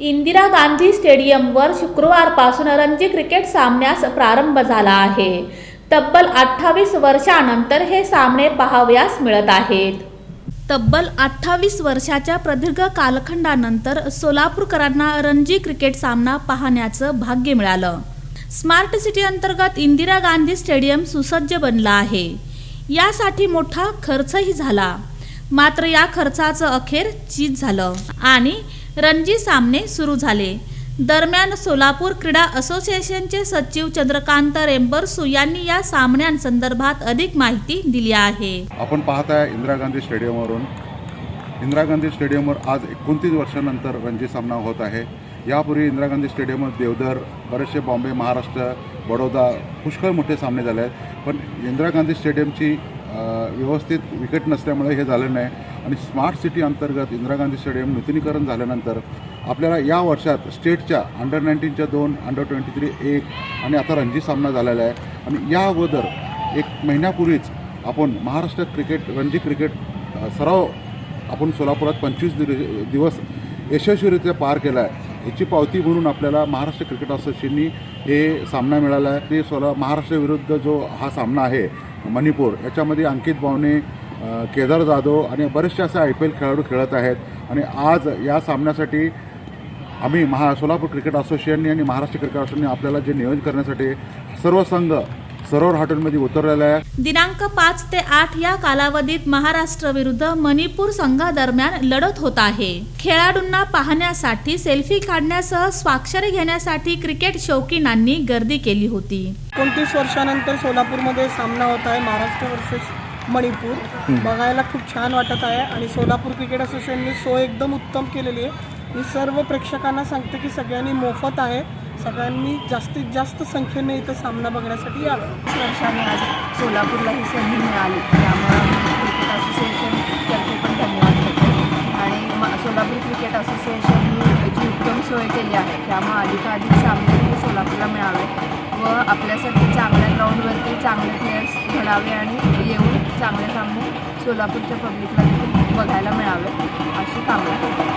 इंदिरा गांधी स्टेडियमवर शुक्रवारपासून रणजी क्रिकेट सामन्यास प्रारंभ झाला आहे. तब्बल अठ्ठावीस वर्षानंतर हे सामने पाहावयास मिळत आहेत. तब्बल अठ्ठावीस वर्षाच्या प्रदीर्घ कालखंडानंतर सोलापूरकरांना रणजी क्रिकेट सामना पाहण्याचं भाग्य मिळालं. स्मार्ट सिटी अंतर्गत इंदिरा गांधी स्टेडियम सुसज्ज बनला आहे. यासाठी मोठा खर्चही झाला. मात्र या खर्चाचं अखेर चीज झालं. आणि रणजी सामने सुरू झाले. दरम्यान सोलापूर क्रीडा असोसिएशनचे सचिव चंद्रकांत रेंबरसू यांनी या सामन्यांसंदर्भात अधिक माहिती दिली आहे. आपण पाहत आहे इंदिरा गांधी स्टेडियमवरून. इंदिरा गांधी स्टेडियमवर आज एकोणतीस वर्षानंतर रणजी सामना होत आहे. यापूर्वी इंदिरा गांधी स्टेडियमवर देवधर बरेचसे बॉम्बे महाराष्ट्र बडोदा पुष्कळ मोठे सामने झाले आहेत. पण इंदिरा गांधी स्टेडियमची व्यवस्थित विकेट नसल्यामुळे हे झालं नाही. आणि स्मार्ट सिटी अंतर्गत इंदिरा गांधी स्टेडियम नूतनीकरण झाल्यानंतर आपल्याला या वर्षात स्टेटच्या अंडर नाईन्टीनच्या दोन अंडर ट्वेंटी थ्री एक आणि आता रणजी सामना झालेला आहे. आणि या अगोदर एक महिन्यापूर्वीच आपण महाराष्ट्र क्रिकेट रणजी क्रिकेट सराव आपण सोलापुरात पंचवीस दिव दिवस यशस्वीरित्या पार केला आहे. याची पावती म्हणून आपल्याला महाराष्ट्र क्रिकेट असोसिएशननी हे सामना मिळाला आहे. ते सोला महाराष्ट्राविरुद्ध जो हा सामना आहे मणिपूर. याच्यामध्ये अंकित बावने केदार जाधव आणि बरेचसे असे आय पी एल खेळाडू खेळत आहेत. आणि आज या सामन्यासाठी आम्ही महा सोलापूर क्रिकेट असोसिएशनने आणि महाराष्ट्र क्रिकेट असोसिएशनने आपल्याला जे नियोजन करण्यासाठी सर्व संघ सरोवर हॉटेलमध्ये उतरलेला आहे. दिनांक पाच ते आठ या कालावधीत महाराष्ट्र विरुद्ध मणिपूर संघादरम्यान लढत होत आहे. खेळाडूंना पाहण्यासाठी सेल्फी काढण्यासह स्वाक्षरी घेण्यासाठी क्रिकेट शौकीनांनी गर्दी केली होती. एकोणतीस वर्षानंतर सोलापूरमध्ये सामना होत आहे महाराष्ट्र वर्सेस मणिपूर. बघायला खूप छान वाटत आहे आणि सोलापूर क्रिकेट असोसिएशनने सोय एकदम उत्तम केलेली आहे. मी सर्व प्रेक्षकांना सांगते की सगळ्यांनी मोफत आहे. सगळ्यांनी जास्तीत जास्त संख्येने इथं सामना बघण्यासाठी यावं. वर्षाने आज सोलापूरला ही संधी मिळाली. त्यामुळं मी क्रिकेट असोसिएशनतर्फे पण धन्यवाद आणि सोलापूर क्रिकेट असोसिएशननी जी उत्तम सोय केली आहे त्यामुळे अधिकाधिक सामने हे सोलापूरला मिळावे व आपल्यासाठी चांगल्या ग्राउंडवरती चांगले प्लेयर्स घडावे आणि येऊन चांगले सामने सोलापूरच्या पब्लिकला बघायला मिळावे अशी कामना करते.